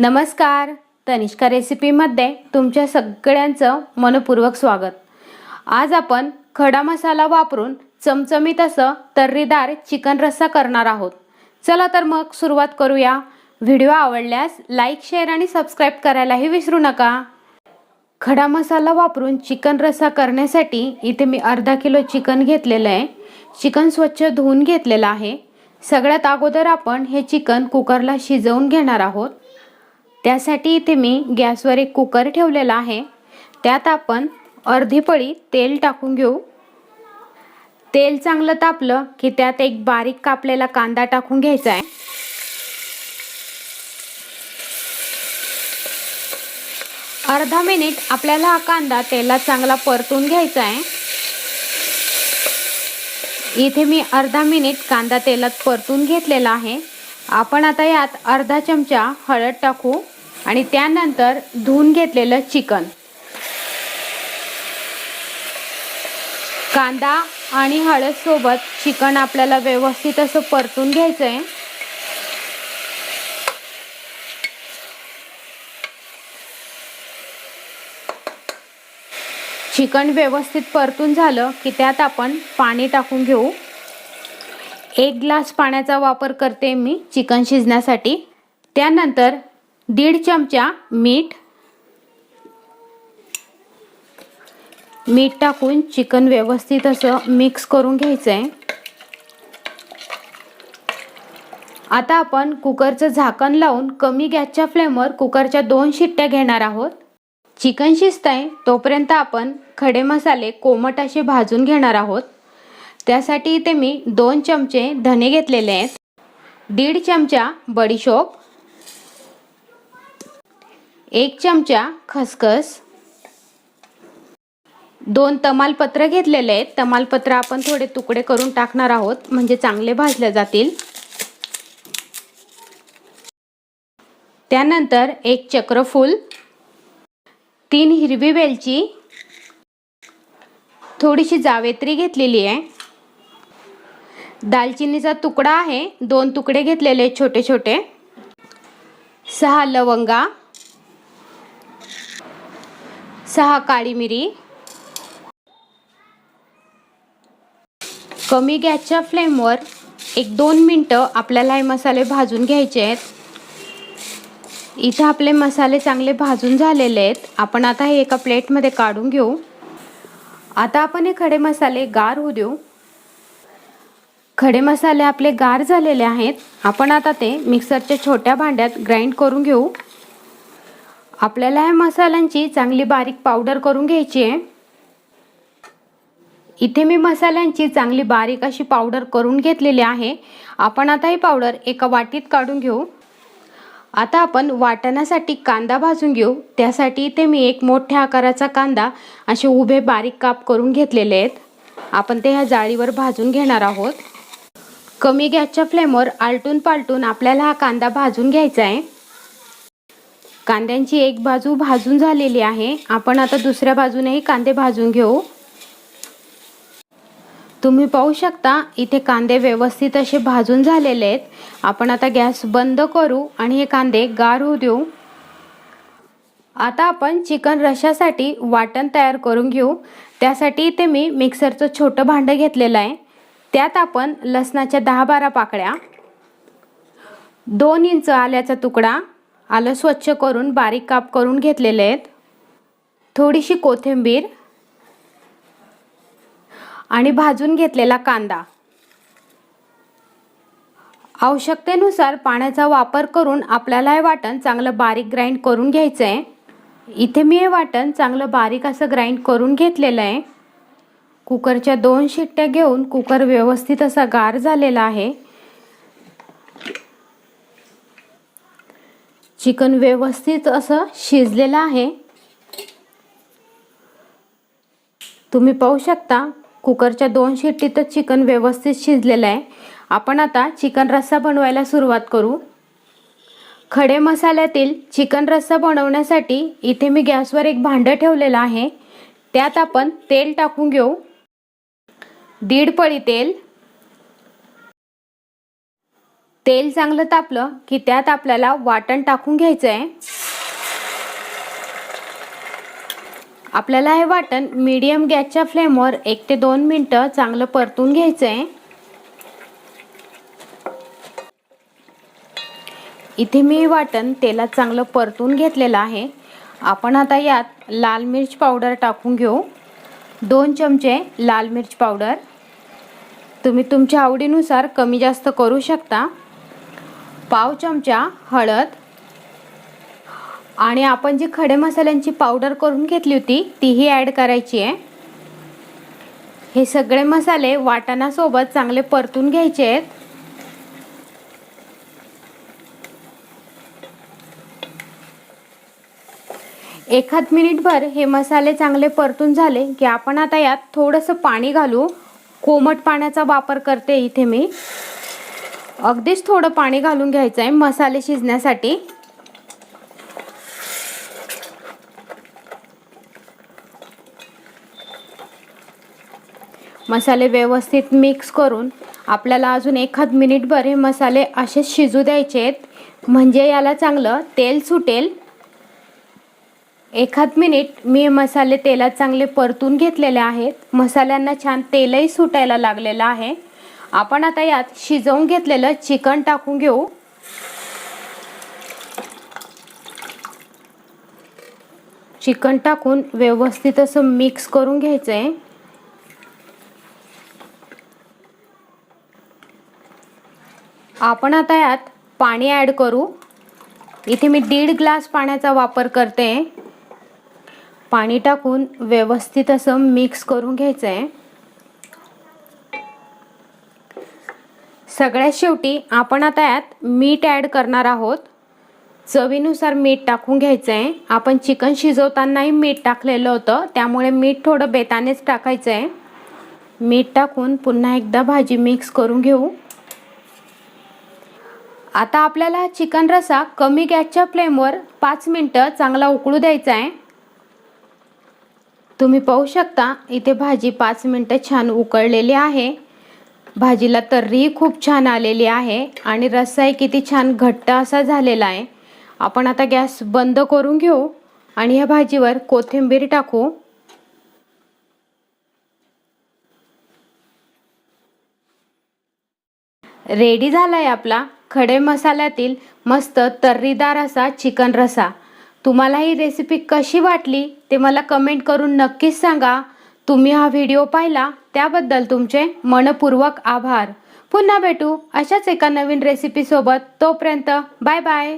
नमस्कार. तनिष्का रेसिपीमध्ये तुमच्या सगळ्यांचं मनपूर्वक स्वागत. आज आपण खडा मसाला वापरून चमचमीत असं तर्रीदार चिकन रस्सा करणार आहोत. चला तर मग सुरुवात करूया. व्हिडिओ आवडल्यास लाईक शेअर आणि सबस्क्राईब करायलाही विसरू नका. खडा मसाला वापरून चिकन रस्सा करण्यासाठी इथे मी अर्धा किलो चिकन घेतलेलं आहे. चिकन स्वच्छ धुवून घेतलेलं आहे. सगळ्यात अगोदर आपण हे चिकन कुकरला शिजवून घेणार आहोत. त्यासाठी इथे मी गॅसवर एक कुकर ठेवलेला आहे. त्यात आपण अर्धी पळी तेल टाकून घेऊ. तेल चांगलं तापलं की त्यात एक बारीक कापलेला कांदा टाकून घ्यायचा आहे. अर्धा मिनिट आपल्याला हा कांदा तेलात चांगला परतून घ्यायचा आहे. इथे मी अर्धा मिनिट कांदा तेलात परतून घेतलेला आहे. आपण आता यात अर्धा चमचा हळद टाकू. आणि त्यानंतर धुवून घेतलेलं चिकन. कांदा आणि हळद सोबत चिकन आपल्याला व्यवस्थित असं परतून घ्यायचं आहे चिकन व्यवस्थित परतून झालं की त्यात आपण पाणी टाकून घेऊ. एक ग्लास पाण्याचा वापर करते मी चिकन शिजण्यासाठी. त्यानंतर दीड चमचा मीठ मीठ टाकून चिकन व्यवस्थित असं मिक्स करून घ्यायचं आहे आता आपण कुकरचं झाकण लावून कमी गॅसच्या फ्लेमवर कुकरच्या दोन शिट्ट्या घेणार आहोत. चिकन शिजतंय तोपर्यंत आपण खडे मसाले कोमट असे भाजून घेणार आहोत. त्यासाठी इथे मी दोन चमचे धने घेतलेले आहेत. दीड चमचा बडीशोप एक चमचा खसखस. दोन तमालपत्र घेतलेले आहेत. तमालपत्र आपण थोडे तुकडे करून टाकणार आहोत. म्हणजे चांगले भाजले जातील. त्यानंतर एक चक्रफूल तीन हिरवी वेलची. थोडीशी जावेत्री घेतलेली आहे. दालचिनीचा तुकडा आहे. दोन तुकडे घेतलेले छोटे छोटे. सहा लवंगा. सहा काळी मिरी. कमी गॅसच्या फ्लेमवर एक दोन मिनटं आपल्याला हे मसाले भाजून घ्यायचे आहेत. इथं आपले मसाले चांगले भाजून झालेले आहेत. आपण आता हे एका प्लेटमध्ये काढून घेऊ. आता आपण हे खडे मसाले गार होऊ देऊ. खडे मसाले आपले गार झालेले आहेत. आपण आता ते मिक्सरच्या छोट्या भांड्यात ग्राइंड करून घेऊ. आपल्याला या मसाल्यांची चांगली बारीक पावडर करून घ्यायची आहे. इथे मी मसाल्यांची चांगली बारीक अशी पावडर करून घेतलेली आहे. आपण आता ही पावडर एका वाटीत काढून घेऊ. आता आपण वाटण्यासाठी कांदा भाजून घेऊ. त्यासाठी इथे मी एक मोठ्या आकाराचा कांदा असे उभे बारीक काप करून घेतलेले आहेत. आपण ते ह्या जाळीवर भाजून घेणार आहोत. कमी गॅसच्या फ्लेमवर आलटून पालटून आपल्याला हा कांदा भाजून घ्यायचा आहे. कांद्यांची एक बाजू भाजून झालेली आहे. आपण आता दुसऱ्या बाजूनेही कांदे भाजून घेऊ. तुम्ही पाहू शकता इथे कांदे व्यवस्थित असे भाजून झालेले आहेत. आपण आता गॅस बंद करू आणि हे कांदे गार होऊ देऊ. आता आपण चिकन रशासाठी वाटण तयार करून घेऊ. त्यासाठी इथे मी मिक्सरचं छोटं भांडं घेतलेलं आहे. त्यात आपण लसणाच्या दहा बारा पाकळ्या दोन इंच आल्याचा तुकडा आलं स्वच्छ करून बारीक काप करून घेतलेले आहेत. थोडीशी कोथिंबीर आणि भाजून घेतलेला कांदा. आवश्यकतेनुसार पाण्याचा वापर करून आपल्याला हे वाटण चांगलं बारीक ग्राइंड करून घ्यायचं आहे इथे मी हे वाटण चांगलं बारीक असं ग्राइंड करून घेतलेलं आहे. कुकरच्या दोन शिट्ट्या घेऊन कुकर व्यवस्थित असा गार झालेला आहे. चिकन व्यवस्थित असं शिजलेलं आहे. तुम्ही पाहू शकता कुकरच्या दोन शिट्टीतच चिकन व्यवस्थित शिजलेलं आहे. आपण आता चिकन रस्सा बनवायला सुरुवात करू. खडे मसाल्यातील चिकन रस्सा बनवण्यासाठी इथे मी गॅसवर एक भांडं ठेवलेलं आहे. त्यात आपण तेल टाकून घेऊ. दीड पळी तेल. तेल चांगलं तापलं की त्यात आपल्याला वाटण टाकून घ्यायचं आहे आपल्याला हे वाटण मीडियम गॅसच्या फ्लेमवर एक ते दोन मिनटं चांगलं परतून घ्यायचं आहे इथे मी वाटण तेलात चांगलं परतून घेतलेलं आहे. आपण आता यात लाल मिर्च पावडर टाकून घेऊ. दोन चमचे लाल मिर्च पावडर. तुम्ही तुमच्या आवडीनुसार कमी जास्त करू शकता. पाव चमचा हळद आणि आपण जी खडे मसाल्यांची पावडर करून घेतली होती तीही ॲड करायची आहे. हे सगळे मसाले वाटाणासोबत चांगले परतून घ्यायचे आहेत. एखाद मिनिटभर हे मसाले चांगले परतून झाले की आपण आता यात थोडंसं पाणी घालू. कोमट पाण्याचा वापर करते इथे मी. अगदीच थोडं पाणी घालून घ्यायचं आहे मसाले शिजण्यासाठी. मसाले व्यवस्थित मिक्स करून आपल्याला अजून एखाद मिनिटभर हे मसाले असेच शिजू द्यायचे आहेत. म्हणजे याला चांगलं तेल सुटेल. एखाद मिनिट मी हे मसाले तेलात चांगले परतून घेतलेले आहेत. मसाल्यांना छान तेलही सुटायला लागलेलं आहे. आपण आता यात शिजवून घेतलेलं चिकन टाकून घेऊ. चिकन टाकून व्यवस्थित असं मिक्स करून घ्यायचं आहे आपण आता यात पाणी ॲड करू. इथे मी दीड ग्लास पाण्याचा वापर करते. पाणी टाकून व्यवस्थित असं मिक्स करून घ्यायचं आहे सगळ्यात शेवटी आपण आता यात मीठ ॲड करणार आहोत. चवीनुसार मीठ टाकून घ्यायचं आहे आपण चिकन शिजवतानाही मीठ टाकलेलं होतं. त्यामुळे मीठ थोडं बेतानेच टाकायचं आहे मीठ टाकून पुन्हा एकदा भाजी मिक्स करून घेऊ. आता आपल्याला चिकन रसा कमी गॅसच्या फ्लेमवर पाच मिनटं चांगला उकळू द्यायचा आहे तुम्ही पाहू शकता इथे भाजी पाच मिनटं छान उकळलेली आहे. भाजीला तर्रीही खूप छान आलेली आहे आणि रस्साही किती छान घट्ट असा झालेला आहे. आपण आता गॅस बंद करून घेऊ आणि ह्या भाजीवर कोथिंबीर टाकू. रेडी झाला आहे आपला खडे मसाल्यातील मस्त तर्रीदार असा चिकन रसा. तुम्हाला ही रेसिपी कशी वाटली ते मला कमेंट करून नक्कीच सांगा. तुम्ही हा व्हिडिओ पाहिला त्याबद्दल तुमचे मनपूर्वक आभार. पुन्हा भेटू अशाच एका नवीन रेसिपीसोबत तोपर्यंत बाय बाय